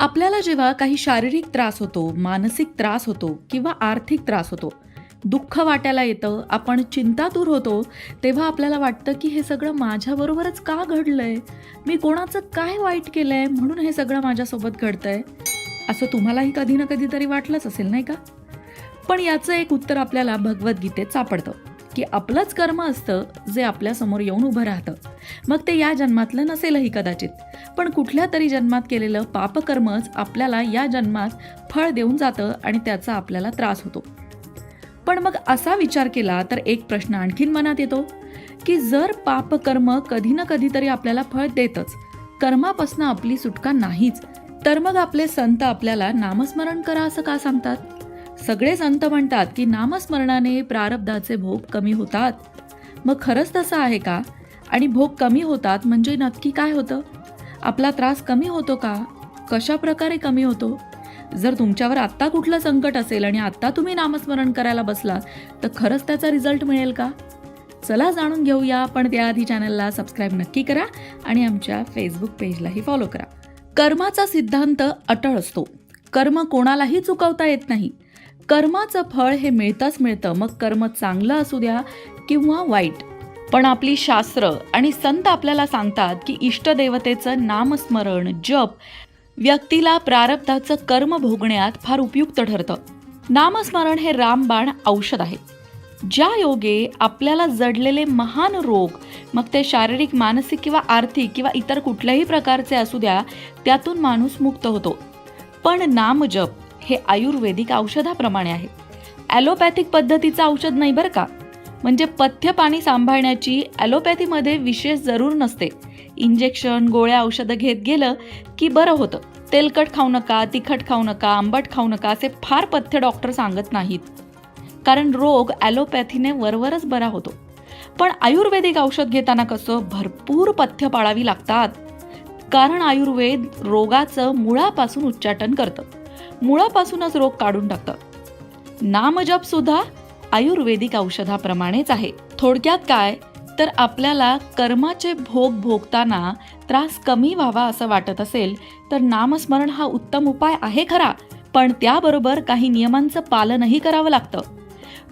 आपल्याला जेव्हा काही शारीरिक त्रास होतो मानसिक त्रास होतो किंवा आर्थिक त्रास होतो दुःख वाटायला येतं आपण चिंता दूर होतो तेव्हा आपल्याला वाटतं की हे सगळं माझ्याबरोबरच का घडलंय? मी कोणाचं काय वाईट केलं आहे म्हणून हे सगळं माझ्यासोबत घडतंय? असं तुम्हालाही कधी ना कधीतरी वाटलंच असेल नाही का? पण याचं एक उत्तर आपल्याला भगवद्गीतेत सापडतं. की आपलंच कर्म असतं जे आपल्यासमोर येऊन उभं राहतं. मग ते या जन्मातलं नसेलही कदाचित. पण कुठल्या तरी जन्मात केलेलं पापकर्मच आपल्याला या जन्मात फळ देऊन जातं आणि त्याचा आपल्याला त्रास होतो. पण मग असा विचार केला तर एक प्रश्न आणखीन मनात येतो की जर पापकर्म कधी ना कधीतरी आपल्याला फळ देतच कर्मापासून आपली सुटका नाहीच तर मग आपले संत आपल्याला नामस्मरण करा असं का सांगतात? सगळे संत म्हणतात की नामस्मरणाने प्रारब्धाचे भोग कमी होतात. मग खरंच तसं आहे का? आणि भोग कमी होतात म्हणजे नक्की काय होतं? आपला त्रास कमी होतो का? कशा प्रकारे कमी होतो? जर तुमच्यावर आत्ता कुठलं संकट असेल आणि आत्ता तुम्ही नामस्मरण करायला बसलात तर खरंच त्याचा रिझल्ट मिळेल का? चला जाणून घेऊया पण त्याआधी चॅनलला सबस्क्राईब नक्की करा आणि आमच्या फेसबुक पेजलाही फॉलो करा. कर्माचा सिद्धांत अटळ असतो. कर्म कोणालाही चुकवता येत नाही. कर्माचं फळ हे मिळतंच मिळतं. मग कर्म चांगलं असू द्या किंवा वाईट. पण आपली शास्त्र आणि संत आपल्याला सांगतात की इष्टदेवतेचं नामस्मरण जप व्यक्तीला प्रारब्धाचं कर्म भोगण्यात फार उपयुक्त ठरतं. नामस्मरण हे रामबाण औषध आहे. ज्या योगे आपल्याला जडलेले महान रोग मग ते शारीरिक मानसिक किंवा आर्थिक किंवा इतर कुठल्याही प्रकारचे असू द्या त्यातून माणूस मुक्त होतो. पण नामजप हे आयुर्वेदिक औषधाप्रमाणे आहे. ॲलोपॅथिक पद्धतीचं औषध नाही बरं का? म्हणजे पथ्य पाणी सांभाळण्याची ॲलोपॅथीमध्ये विशेष जरूर नसते. इंजेक्शन गोळ्या औषधं घेत गेलं की बरं होतं. तेलकट खाऊ नका तिखट खाऊ नका आंबट खाऊ नका असे फार पथ्य डॉक्टर सांगत नाहीत. कारण रोग ॲलोपॅथीने वरवरच बरा होतो. पण आयुर्वेदिक औषध घेताना कसं भरपूर पथ्य पाळावी लागतात. कारण आयुर्वेद रोगाचं मुळापासून उच्चाटन करतं. मुळापासूनच रोग काढून टाकतं नामजप सुद्धा आयुर्वेदिक औषधाप्रमाणेच आहे. थोडक्यात काय? तर आपल्याला कर्माचे भोग भोगताना त्रास कमी व्हावा असं वाटत असेल तर नामस्मरण हा उत्तम उपाय आहे खरा. पण त्याबरोबर काही नियमांचं पालनही करावं लागतं.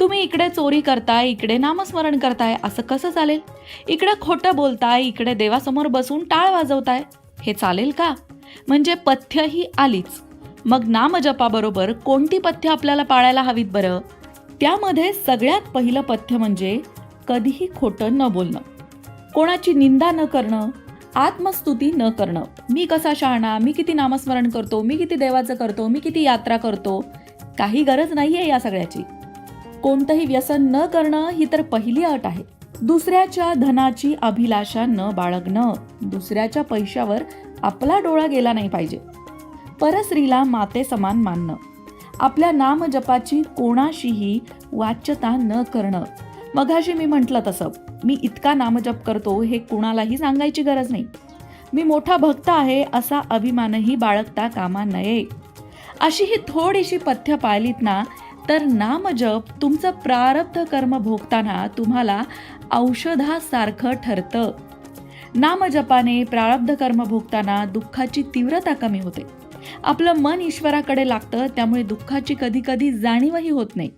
तुम्ही इकडे चोरी करताय इकडे नामस्मरण करताय असं कसं चालेल? इकडे खोटं बोलताय इकडे देवासमोर बसून टाळ वाजवताय हे चालेल का? म्हणजे पथ्य ही आलीच. मग नामजपाबरोबर कोणती पथ्य आपल्याला पाळायला हवीत बरं? त्यामध्ये सगळ्यात पहिलं पथ्य म्हणजे कधीही खोटं न बोलणं. कोणाची निंदा न करणं आत्मस्तुती न करणं. मी कसा शहाणा मी किती नामस्मरण करतो मी किती देवाचं करतो मी किती यात्रा करतो काही गरज नाही आहे या सगळ्याची. कोणतंही व्यसन न करणं ही तर पहिली अट आहे. दुसऱ्याच्या धनाची अभिलाषा न बाळगणं दुसऱ्याच्या पैशावर आपला डोळा गेला नाही पाहिजे. परस्त्रीला माते समान मानणं. आपल्या नामजपाची कोणाशीही वाच्यता न करणं. मगाशी मी म्हटलं तसं मी इतका नामजप करतो हे कुणालाही सांगायची गरज नाही. मी मोठा भक्त आहे असा अभिमानही बाळगता कामा नये. अशी ही थोडीशी पथ्य पाळलीत ना तर नामजप तुमचं प्रारब्ध कर्म भोगताना तुम्हाला औषधासारखं ठरतं. नामजपाने प्रारब्ध कर्म भोगताना दुःखाची तीव्रता कमी होते. आपलं मन ईश्वराकडे लागतं त्यामुळे दुःखाची कधी कधी जाणीवही होत नाही.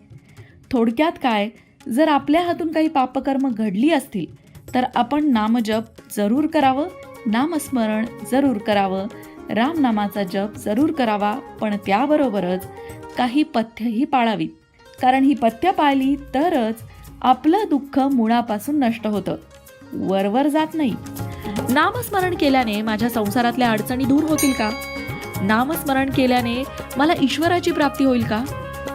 थोडक्यात काय जर आपल्या हातून काही पापकर्म घडली असतील तर आपण नामजप जरूर करावं नामस्मरण जरूर करावं रामनामाचा जप जरूर करावा पण त्याबरोबरच काही पथ्यही पाळावीत. कारण ही पथ्य पाळली तरच आपलं दुःख मुळापासून नष्ट होतं. वरवर जात नाही. नामस्मरण केल्याने माझ्या संसारातल्या अडचणी दूर होतील का? नामस्मरण केल्याने मला ईश्वराची प्राप्ती होईल का?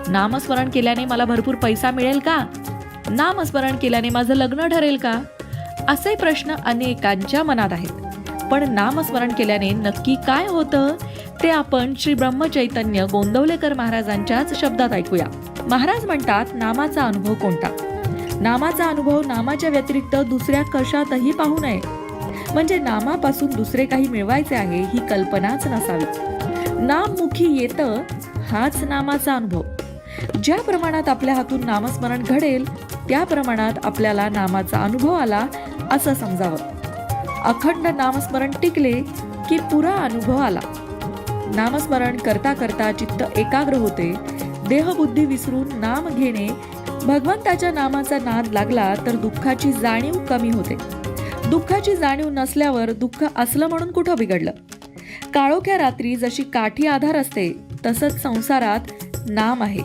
नामस्मरण केल्याने मला भरपूर पैसा मिळेल का? नामस्मरण केल्याने माझं लग्न ठरेल का? असे प्रश्न अनेकांच्या मनात आहेत. पण नामस्मरण केल्याने नक्की काय होतं? ते आपण श्री ब्रह्मचैतन्य गोंदवलेकर महाराजांच्याच शब्दात ऐकूया. महाराज म्हणतात नामाचा अनुभव कोणता? नामाचा अनुभव नामाच्या व्यतिरिक्त दुसऱ्या कशातही पाहू नये. म्हणजे नामापासून दुसरे काही मिळवायचे आहे ही कल्पनाच नसावी. नाममुखी येतं हाच नामाचा अनुभव. ज्या प्रमाणात आपल्या हातून नामस्मरण घडेल त्या प्रमाणात आपल्याला नामाचा अनुभव आला असं समजावं. अखंड नामस्मरण टिकले की पुरा अनुभव आला. नामस्मरण करता करता चित्त एकाग्र होते देहबुद्धी विसरून नाम घेणे भगवंताच्या नामाचा नाद लागला तर दुःखाची जाणीव कमी होते. दुःखाची जाणीव नसल्यावर दुःख असलं म्हणून कुठं बिघडलं? काळोख्या रात्री जशी काठी आधार असते तसंच संसारात नाम आहे.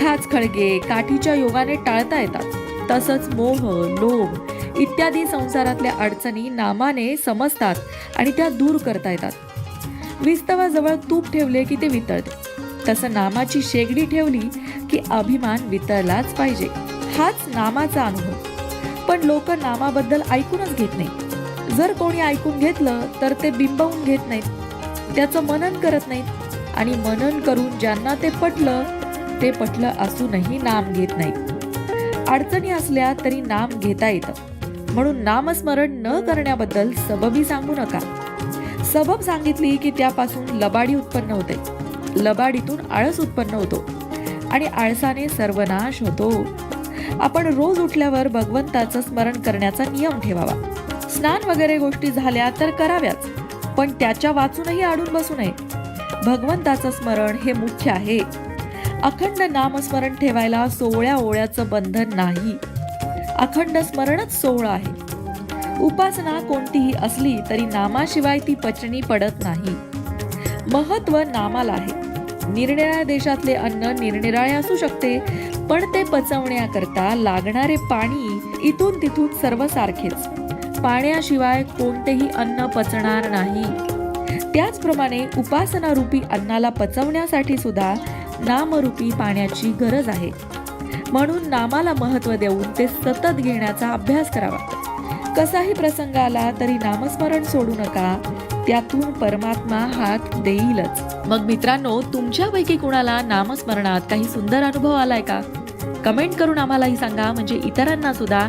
खाच खळगे काठीच्या योगाने टाळता येतात. तसंच मोह लोभ इत्यादी संसारातल्या अडचणी नामाने समजतात आणि त्या दूर करता येतात. विस्तवाजवळ तूप ठेवले की ते वितळते. तसं नामाची शेगडी ठेवली की अभिमान वितळलाच पाहिजे. हाच नामाचा अनुभव. पण लोक नामाबद्दल ऐकूनच घेत नाही जर कोणी ऐकून घेतलं तर ते बिंबवून घेत नाहीत. त्याचं मनन करत नाहीत. आणि मनन करून ज्यांना ते पटलं ते पटलं असूनही नाम घेत नाहीत. अडचणी असल्या तरी नाम घेता येतं. म्हणून नामस्मरण न करण्याबद्दल सबबी सांगू नका. सबब सांगितली की त्यापासून लबाडी उत्पन्न होते. लबाडीतून आळस उत्पन्न होतो. आणि आळसाने सर्वनाश होतो. आपण रोज उठल्यावर भगवंताचं स्मरण करण्याचा नियम ठेवावा. स्नान वगैरे गोष्टी झाल्या तर कराव्याच. पण त्याच्या वाचूनही आडून बसू नये. भगवंताचं स्मरण हे मुख्य आहे. अखंड नामस्मरण ठेवायला सोहळ्या ओळ्याचं बंधन नाही. अखंड स्मरणच सोहळा आहे. उपासना कोणतीही असली तरी नामाशिवाय ती पचनी पडत नाही. महत्त्व नामाला आहे. निरनिराळ्या देशातले अन्न निरनिराळे असू शकते पण ते पचवण्याकरता लागणारे पाणी इथून तिथून सर्व सारखेच पाण्याशिवाय कोणतेही अन्न पचणार नाही. त्याचप्रमाणे उपासना रूपी अन्नाला पचवण्यासाठी सुद्धा नामरूपी पाण्याची गरज आहे. म्हणून नामाला महत्त्व देऊन ते सतत घेण्याचा अभ्यास करावा. कसाही प्रसंग आला तरी नामस्मरण सोडू नका. त्यातून परमात्मा हात देईलच. मग मित्रांनो तुमच्यापैकी कुणाला नामस्मरणात काही सुंदर अनुभव आलाय का? कमेंट करून आम्हालाही सांगा. म्हणजे इतरांना सुद्धा